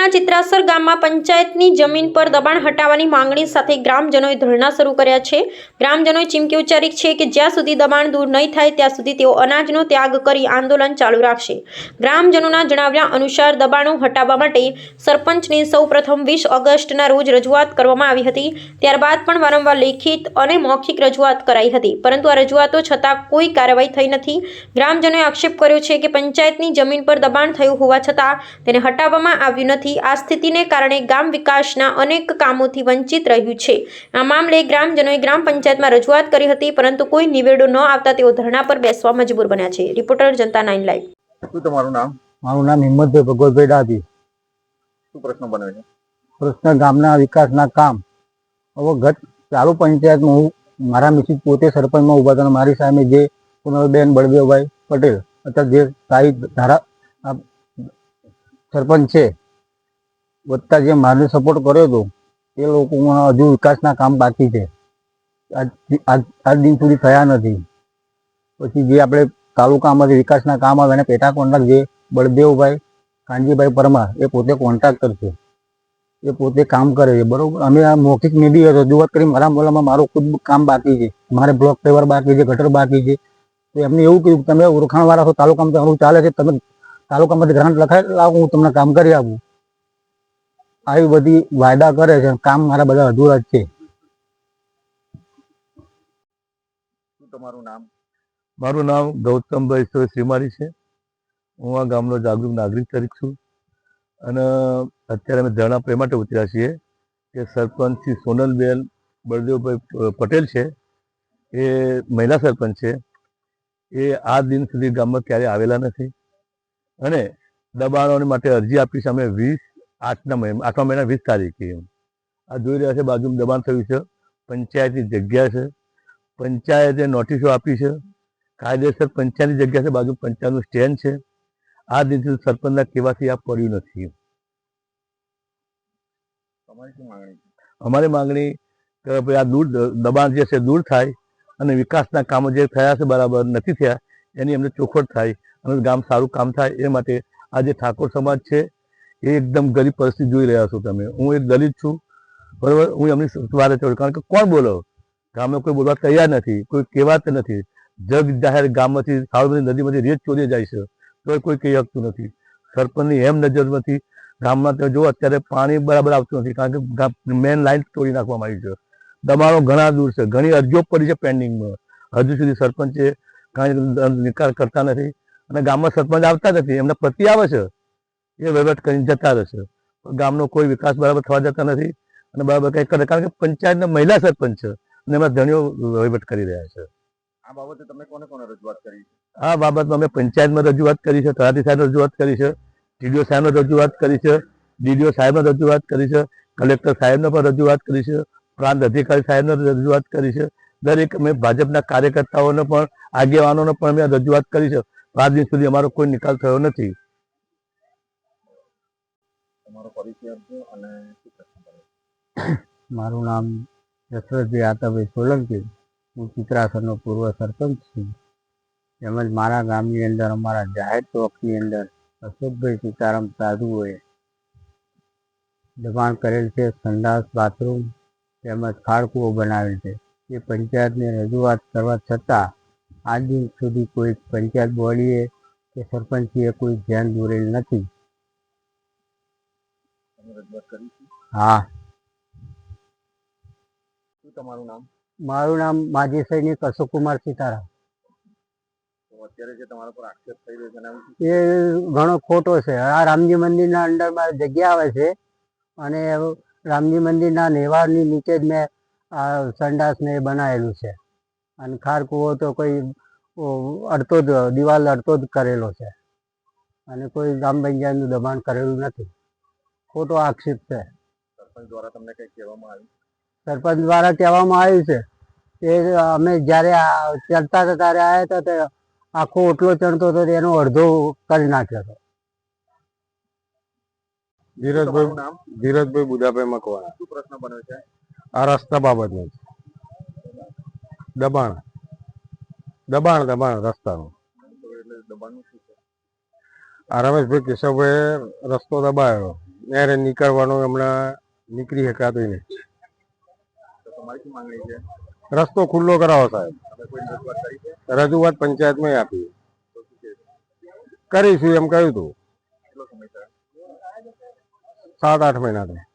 તાલુકાના ચિત્રાસર ગામમાં પંચાયતની જમીન પર દબાણ હટાવવાની માંગણી સાથે ગ્રામજનોએ ધરણા શરૂ કર્યા છે. ગ્રામજનોએ ચીમકી ઉચ્ચારી છે કે જ્યાં સુધી દબાણ દૂર નહીં થાય, ત્યાં સુધી તેઓ અનાજનો ત્યાગ કરી આંદોલન ચાલુ રાખશે. ગ્રામજનોના જણાવ્યા અનુસાર દબાણો હટાવવા માટે સરપંચને સૌપ્રથમ વીસ ઓગસ્ટના રોજ રજૂઆત કરવામાં આવી હતી. ત્યારબાદ પણ વારંવાર લેખિત અને મૌખિક રજૂઆત કરાઈ હતી, પરંતુ આ રજૂઆતો છતાં કોઈ કાર્યવાહી થઈ નથી. ગ્રામજનોએ આક્ષેપ કર્યો છે કે પંચાયતની જમીન પર દબાણ થયું હોવા છતાં તેને હટાવવામાં આવ્યું નથી. આ સ્થિતિને કારણે ગામ વિકાસના અનેક કામોથી વંચિત રહ્યું છે. આ મામલે ગ્રામજનોએ ગ્રામ પંચાયતમાં રજૂઆત કરી હતી પરંતુ કોઈ નિવેડો ન આવતા તેઓ ધરણા પર બેસવા મજબૂર બન્યા છે. રિપોર્ટર જનતા નાઇન લાઈવ શું તમારું નામ? મારું નામ હિંમતભાઈ ભગવતભાઈ ડાભી. શું પ્રશ્ન બને છે? પ્રશ્ન ગામના વિકાસના કામ. હવે ગત ચાલુ પંચાયતમાં હું મારા મિસિસ પોતે સરપંચમાં ઊભા હતા મારી સામે જે પુનર્બેન બળદેવભાઈ પટેલ અત્યારે જે સાહિત ધારા સરપંચ છે વત્તા જે મારે સપોર્ટ કર્યો હતો, એ લોકોમાં હજુ વિકાસના કામ બાકી છે. આજ દિન સુધી થયા નથી. પછી જે આપણે તાલુકામાંથી વિકાસના કામ આવે, એને પેટા કોન્ટ્રાક્ટ જે બળદેવભાઈ, કાનજીભાઈ પરમાર, એ પોતે કોન્ટ્રાક્ટર છે એ પોતે કામ કરે છે, બરોબર? અમે આ મૌખિક બી રજૂઆત કરી, મારા મોલામાં મારું ખુદ કામ બાકી છે. મારે બ્લોક પેવર બાકી છે, ગટર બાકી છે. તો એમને એવું કહ્યું કે તમે ઓળખાણવાળા છો, તાલુકામાં તમારું ચાલે છે, તમે તાલુકામાંથી ગ્રાન્ટ લખાય, લાવો, હું તમને કામ કરી આપું. આવી બધી વાયદા કરે છે. કામ મારા બધા અધૂરા જ છે. શું તમારું નામ? મારું નામ ગૌતમભાઈ ઈશ્વર શ્રીમાળી છે. હું આ ગામનો જાગૃત નાગરિક તરીકે છું. અને અત્યારે અમે ધરણા પર માટે ઉતર્યા છીએ કે સરપંચ શ્રી સોનલબેન બળદેવભાઈ પટેલ છે. એ મહિલા સરપંચ છે. એ આ દિન સુધી ગામમાં ક્યારેય આવેલા નથી. અને દબાણો માટે અરજી આપી છે. અમે વીસ આઠના મહિના આઠમા મહિના વીસ તારીખે આ જોઈ રહ્યા છે બાજુમાં દબાણ થયું છે પંચાયતની જગ્યા છે પંચાયતે નોટિસો આપી છે કાયદેસર પંચાયતની જગ્યા છે બાજુ પંચાયતનું સ્ટેન્ડ છે. આ દિવસે સરપંચના કહેવાથી આ પડ્યું નથી અમારી માંગણી કે ભાઈ આ દૂર દબાણ જે છે દૂર થાય અને વિકાસના કામો જે થયા છે બરાબર નથી થયા એની અમને ચોખવટ થાય અને ગામ સારું કામ થાય એ માટે આ જે ઠાકોર સમાજ છે એ એકદમ ગરીબ પરિસ્થિતિ જોઈ રહ્યા છો તમે. હું એક દલિત છું, બરાબર? હું એમની વારે ચડું, કારણ કે કોણ બોલો? ગામમાં કોઈ બોલવા તૈયાર નથી, કોઈ કહેવાત નથી. જગ જાહેર ગામમાંથી સાવરમતી નદીમાંથી રેત ચોરી જાય છે તો કોઈ કહી શકતું નથી. સરપંચની એમ નજરમાંથી ગામમાં તમે જુઓ, અત્યારે પાણી બરાબર આવતું નથી, કારણ કે મેન લાઈન તોડી નાખવામાં આવી છે. દબાણો ઘણા દૂર છે. ઘણી અરજીઓ પડી છે પેન્ડિંગમાં હજુ સુધી સરપંચે કાંઈ નિકાલ કરતા નથી અને ગામમાં સરપંચ આવતા નથી. એમના પતિ આવે છે. એ વહીવટ કરીને જતા રહેશે. ગામનો કોઈ વિકાસ બરાબર થવા જતા નથી. અને બરાબર કંઈ કરે. કારણ કે પંચાયતના મહિલા સરપંચ છે અને એમાં ધણીઓ વહીવટ કરી રહ્યા છે. આ બાબતે તમે કોને કોને રજૂઆત કરી છે? આ બાબતમાં અમે પંચાયતમાં રજૂઆત કરી છે તલાટી સાહેબ રજૂઆત કરી છે ટીડીઓ સાહેબને રજૂઆત કરી છે ડીડીઓ સાહેબને રજૂઆત કરી છે કલેક્ટર સાહેબને પણ રજૂઆત કરી છે પ્રાંત અધિકારી સાહેબને રજૂઆત કરી છે. દરેક અમે ભાજપના કાર્યકર્તાઓને પણ આગેવાનોને પણ અમે રજૂઆત કરી છે. આજ દિન સુધી અમારો કોઈ નિકાલ થયો નથી. તમારો પરિચય આપજો અને શું મારું નામ દશરથભાઈ આતાભાઈ સોલંકી. હું ચિત્રાસરનો પૂર્વ સરપંચ છું. તેમજ મારા ગામની અંદર અમારા જાહેર ચોકની અંદર અશોકભાઈ સીતારામ સાધુઓએ દબાણ કરેલ છે, સંડાસ, બાથરૂમ તેમજ ખાડકુઓ બનાવેલ છે. એ પંચાયતને રજૂઆત કરવા છતાં આજ દિન સુધી કોઈ પંચાયત બોડીએ કે સરપંચીએ કોઈ ધ્યાન દોરેલ નથી. રજૂઆત કરી છે. હા. શું તમારું નામ? મારું નામ માજી સૈનિક અશોકકુમાર સીતારામ. તો અત્યારે જે તમારા પર આક્ષેપ થઈ રહ્યો છે એ ઘણો ખોટો છે. આ રામજી મંદિરના અંડરમાં જગ્યા આવે છે અને રામજી મંદિરના નેવારની નીચે જ મેં આ સંડાસ ને એ બનાવેલું છે. અને ખારકુવો તો કોઈ અડતો જ દિવાલ અડતો જ કરેલો છે. અને કોઈ ગામ પંચાયતનું દબાણ કરેલું નથી. ખોટો આક્ષેપ છે. સરપંચ દ્વારા તમને કંઈ કહેવામાં આવ્યું? સરપંચ દ્વારા કહેવામાં આવ્યું છે કે અમે જ્યારે આ ચડતા હતા ત્યારે આવ્યા હતા તે આખો ઓટલો ચડતો હતો તો એનો અડધો કરી નાખ્યો હતો. ધીરજભાઈ નામ? ધીરજભાઈ બુદાભાઈ મકવાણા. શું પ્રશ્ન બન્યો છે? આ રસ્તા બાબતનો છે. દબાણ. દબાણ દબાણ રસ્તાનું. એટલે દબાણનું શું છે? આ રમેશભાઈ કેશવભાઈ રસ્તો દબાયો. નહેર નીકળવાનું હમણાં નીકળી શકાતો નહીં. રસ્તો ખુલ્લો કરાવો સાહેબ. રજૂઆત પંચાયતમાં આપી. કરીશું એમ કહ્યું હતું સાત આઠ મહિનાથી